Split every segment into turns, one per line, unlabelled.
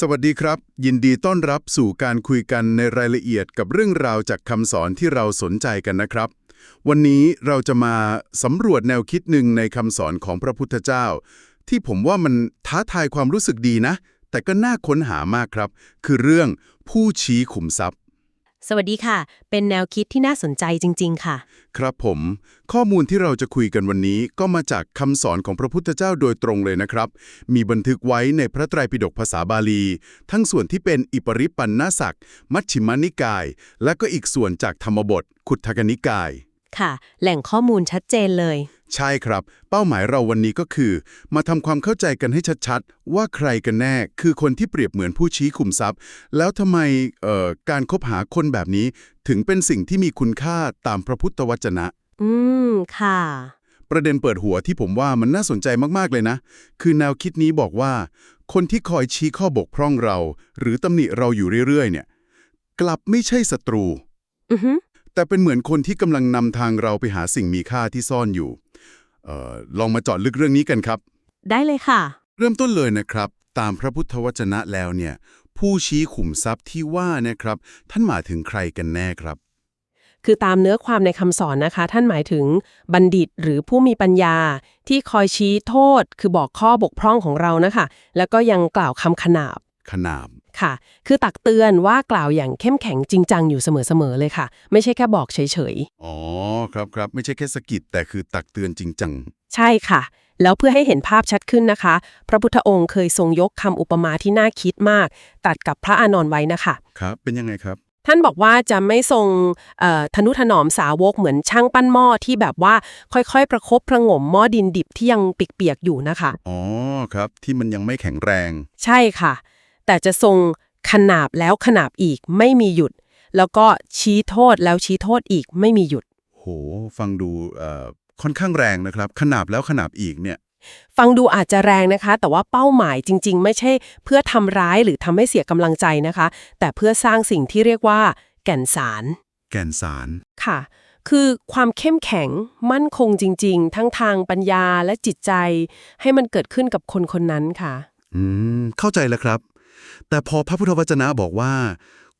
สวัสดีครับ ยินดีต้อนรับสู่การคุยกันในรายละเอียดกับเรื่องราวจากคำสอนที่เราสนใจกันนะครับ วันนี้เราจะมาสำรวจแนวคิดหนึ่งในคำสอนของพระพุทธเจ้า ที่ผมว่ามันท้าทายความรู้สึกดีนะ แต่ก็น่าค้นหามากครับ คือเรื่องผู้ชี้ขุมทรัพย์
สวัสดีค่ะ เป็นแนวคิดที่น่าสนใจจริง ๆ ค่ะ
ครับผม ข้อมูลที่เราจะคุยกันวันนี้ก็มาจากคำสอนของพระพุทธเจ้าโดยตรงเลยนะครับ มีบันทึกไว้ในพระไตรปิฎกภาษาบาลี ทั้งส่วนที่เป็นอิปริปันนาสักมัชฌิมานิกาย และก็อีกส่วนจากธรรมบทขุททกนิกาย
ค่ะ แหล่งข้อมูลชัดเจนเลย
ใช่ครับ เป้าหมายเราวันนี้ก็คือ มาทำความเข้าใจกันให้ชัดๆ ว่าใครกันแน่คือคนที่เปรียบเหมือนผู้ชี้ขุมทรัพย์ แล้วทำไมเอ่อการคบหาคนแบบนี้ ถึงเป็นสิ่งที่มีคุณค่าตามพระพุทธวจนะ
อืม ค่ะ
ประเด็นเปิดหัวที่ผมว่ามันน่าสนใจมากๆเลยนะ คือแนวคิดนี้บอกว่า คนที่คอยชี้ข้อบกพร่องเรา หรือตำหนิเราอยู่เรื่อยๆ เนี่ย กลับไม่ใช่ศัตรู
อือฮึ
แต่เป็นเหมือนคนที่กำลังนำทางเราไปหาสิ่งมีค่าที่ซ่อนอยู่เอ่อลองมาเจาะลึกเรื่องนี้กันครับ
ได้เลยค่ะ
เริ่มต้นเลยนะครับ ตามพระพุทธวจนะแล้วเนี่ย ผู้ชี้ขุมทรัพย์ที่ว่าเนะครับ ท่านหมายถึงใครกันแน่ครับ
คือตามเนื้อความในคำสอนนะคะ ท่านหมายถึงบัณฑิตหรือผู้มีปัญญา ที่คอยชี้โทษ คือบอกข้อบกพร่องของเรานะคะ แล้วก็ยังกล่าวคำขนาบ
ขนาบ
ค่ะ คือตักเตือนว่ากล่าวอย่างเข้มแข็งจริงจังอยู่เสมอๆเลยค่ะ ไม่ใช่แค่บอกเฉยๆ
อ๋อ ครับครับไม่ใช่แค่สะกิดแต่คือตักเตือนจริงจัง
ใช่ค่ะ แล้วเพื่อให้เห็นภาพชัดขึ้นนะคะ พระพุทธองค์เคยทรงยกคำอุปมาที่น่าคิดมาก ตัดกับพระอานนท์ไว้นะคะ
ครับ เป็นยังไงครับ
ท่านบอกว่าจะไม่ทรงเอ่อทนุถนอมสาวกเหมือนช่างปั้นหม้อที่แบบว่าค่อยๆ ประคบประหงมหม้อดินดิบที่ยังเปียกๆอยู่นะคะ
อ๋อ ครับ ที่มันยังไม่แข็งแรง
ใช่ค่ะ แต่จะทรงขนาบแล้วขนาบอีกไม่มีหยุด แล้วก็ชี้โทษแล้วชี้โทษอีกไม่มีหยุด
โห ฟังดูเอ่อค่อนข้างแรงนะครับ ขนาบแล้วขนาบอีกเนี่ย
ฟังดูอาจจะแรงนะคะ แต่ว่าเป้าหมายจริง ๆ ไม่ใช่เพื่อทำร้ายหรือทำให้เสียกำลังใจนะคะ แต่เพื่อสร้างสิ่งที่เรียกว่า แก่นสาร
แก่นสาร
ค่ะ คือความเข้มแข็งมั่นคงจริง ๆ ทั้งทางปัญญาและจิตใจ ให้มันเกิดขึ้นกับคนคนนั้นค่ะ
อืม เข้าใจแล้วครับ แต่พอพระพุทธวจนะบอกว่า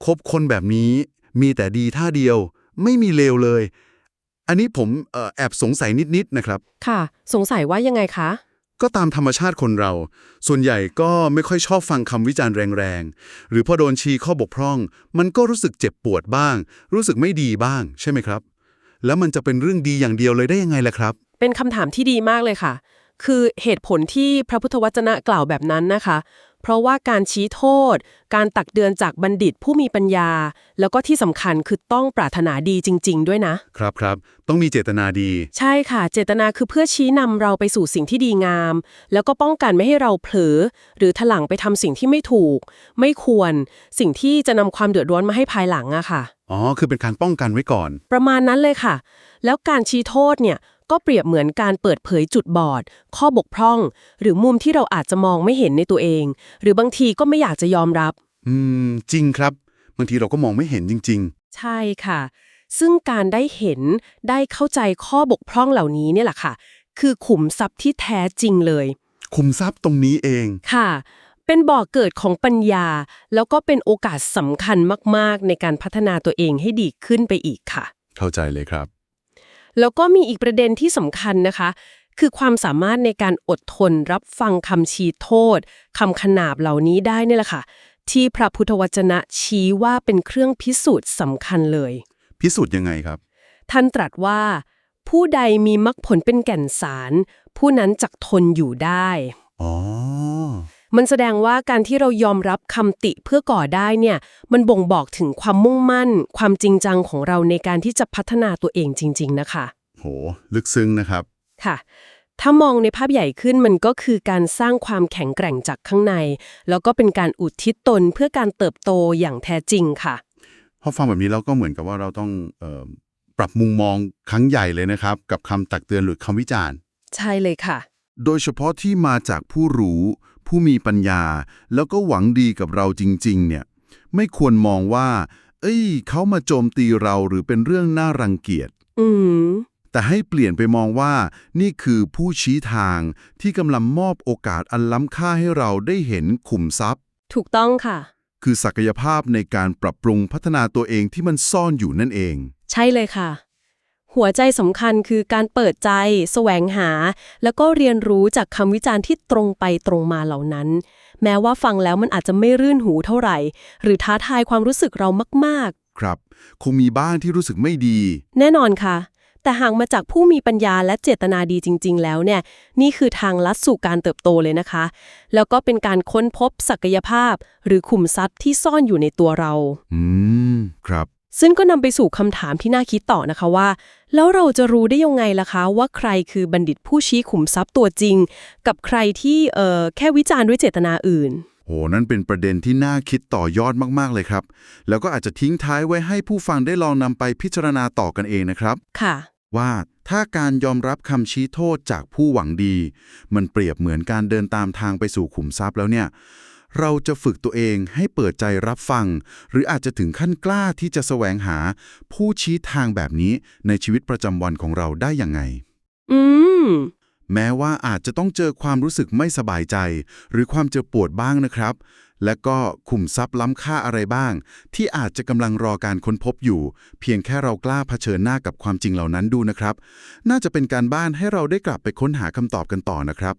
คบคนแบบนี้มีแต่ดีท่าเดียว ไม่มีเลวเลย อันนี้ผมเอ่อแอบสงสัยนิด ๆ นะครับ
ค่ะ สงสัยว่ายังไงคะ
ก็ตามธรรมชาติคนเรา ส่วนใหญ่ก็ไม่ค่อยชอบฟังคำวิจารณ์แรงๆ หรือพอโดนชี้ข้อบกพร่อง มันก็รู้สึกเจ็บปวดบ้าง รู้สึกไม่ดีบ้าง ใช่ไหมครับ แล้วมันจะเป็นเรื่องดีอย่างเดียวเลยได้ยังไงล่ะครับ
เป็นคำถามที่ดีมากเลยค่ะ คือเหตุผลที่พระพุทธวจนะกล่าวแบบนั้นนะคะ เพราะว่าการชี้โทษ การตักเตือนจากบัณฑิตผู้มีปัญญา แล้วก็ที่สำคัญคือต้องปรารถนาดีจริง ๆ ด้วยนะ
ครับครับต้องมีเจตนาดี
ใช่ค่ะ เจตนาคือเพื่อชี้นำเราไปสู่สิ่งที่ดีงาม แล้วก็ป้องกันไม่ให้เราเผลอ หรือถลังไปทำสิ่งที่ไม่ถูก ไม่ควร สิ่งที่จะนำความเดือดร้อนมาให้ภายหลังอะค่ะ
อ๋อ คือเป็นการป้องกันไว้ก่อน
ประมาณนั้นเลยค่ะ แล้วการชี้โทษเนี่ย ก็เปรียบเหมือนการเปิดเผยจุดบอด ข้อบกพร่อง หรือมุมที่เราอาจจะมองไม่เห็นในตัวเอง หรือบางทีก็ไม่อยากจะยอมรับ
อืม จริงครับ บางทีเราก็มองไม่เห็นจริง
ใช่ค่ะ ซึ่งการได้เห็นได้เข้าใจข้อบกพร่องเหล่านี้เนี่ยแหละค่ะ คือขุมทรัพย์ที่แท้จริงเลย
ๆคุมทรัพย์ตรงนี้เอง
ค่ะ เป็นบ่อกเกิดของปัญญา แล้วก็เป็นโอกาสสำคัญมากๆ ในการพัฒนาตัวเองให้ดีขึ้นไปอีกค่ะ
เข้าใจเลยครับ
แล้วก็มีอีกประเด็นที่สำคัญนะคะ คือความสามารถในการอดทนรับฟังคำชี้โทษคำขนาบเหล่านี้ได้เนี่ยแหละค่ะ ที่พระพุทธวจนะชี้ว่าเป็นเครื่องพิสูจน์สำคัญเลย
พิสูจน์ยังไงครับ
ท่านตรัสว่า ผู้ใดมีมรรคผลเป็นแก่นสาร ผู้นั้นจักทนอยู่ได้
อ๋อ
มันแสดงว่าการที่เรายอมรับคำติเพื่อก่อได้เนี่ย มันบ่งบอกถึงความมุ่งมั่น ความจริงจังของเราในการที่จะพัฒนาตัวเองจริง ๆ นะคะ
โห ลึกซึ้งนะครับ
ค่ะ ถ้ามองในภาพใหญ่ขึ้นมันก็คือการสร้างความแข็งแกร่งจากข้างใน แล้วก็เป็นการอุทิศตนเพื่อการเติบโตอย่างแท้จริงค่ะ
พอฟังแบบนี้เราก็เหมือนกับว่าเราต้องเออปรับมุมมองครั้งใหญ่เลยนะครับ กับคำตักเตือนหรือคำวิจารณ์
ใช่เลยค่ะ
โดยเฉพาะที่มาจากผู้รู้ ผู้มีปัญญา แล้วก็หวังดีกับเราจริง ๆ เนี่ย ไม่ควรมองว่า เอ้ย เขามาโจมตีเราหรือเป็นเรื่องน่ารังเกียจ
อืม
แต่ให้เปลี่ยนไปมองว่า นี่คือผู้ชี้ทางที่กำลังมอบโอกาสอันล้ำค่าให้เราได้เห็นขุมทรัพย์
ถูกต้องค่ะ
คือศักยภาพในการปรับปรุงพัฒนาตัวเองที่มันซ่อนอยู่นั่นเอง
ใช่เลยค่ะ หัวใจสำคัญคือการเปิดใจ แสวงหา แล้วก็เรียนรู้จากคำวิจารณ์ที่ตรงไปตรงมาเหล่านั้น แม้ว่าฟังแล้วมันอาจจะไม่รื่นหูเท่าไหร่ หรือท้าทายความรู้สึกเรามาก
ครับ คงมีบ้างที่รู้สึกไม่ดี
ๆแน่นอนค่ะ แต่หากมาจากผู้มีปัญญาและเจตนาดีจริง ๆ แล้วเนี่ย นี่คือทางลัดสู่การเติบโตเลยนะคะ แล้วก็เป็นการค้นพบศักยภาพ หรือขุมทรัพย์ที่ซ่อนอยู่ในตัวเรา
อืม ครับ
ซึ่งก็นำไปสู่คำถามที่น่าคิดต่อนะคะว่า แล้วเราจะรู้ได้ยังไงล่ะคะว่าใครคือบัณฑิตผู้ชี้ขุมทรัพย์ตัวจริง กับใครที่เอ่อแค่วิจารณ์ด้วยเจตนาอื่น
โห นั่นเป็นประเด็นที่น่าคิดต่อยอดมาก ๆ เลยครับ แล้วก็อาจจะทิ้งท้ายไว้ให้ผู้ฟังได้ลองนำไปพิจารณาต่อกันเองนะครับ
ค่ะ
ว่าถ้าการยอมรับคำชี้โทษจากผู้หวังดี มันเปรียบเหมือนการเดินตามทางไปสู่ขุมทรัพย์แล้วเนี่ย เราจะฝึกตัวเองให้เปิดใจรับฟัง หรืออาจจะถึงขั้นกล้าที่จะแสวงหาผู้ชี้ทางแบบนี้ในชีวิตประจำวันของเราได้ยังไง
อืม
แม้ว่าอาจจะต้องเจอความรู้สึกไม่สบายใจ หรือความเจ็บปวดบ้างนะครับ และก็ขุมทรัพย์ล้ำค่าอะไรบ้าง ที่อาจจะกำลังรอการค้นพบอยู่ เพียงแค่เรากล้าเผชิญหน้ากับความจริงเหล่านั้นดูนะครับ น่าจะเป็นการบ้านให้เราได้กลับไปค้นหาคำตอบกันต่อนะครับ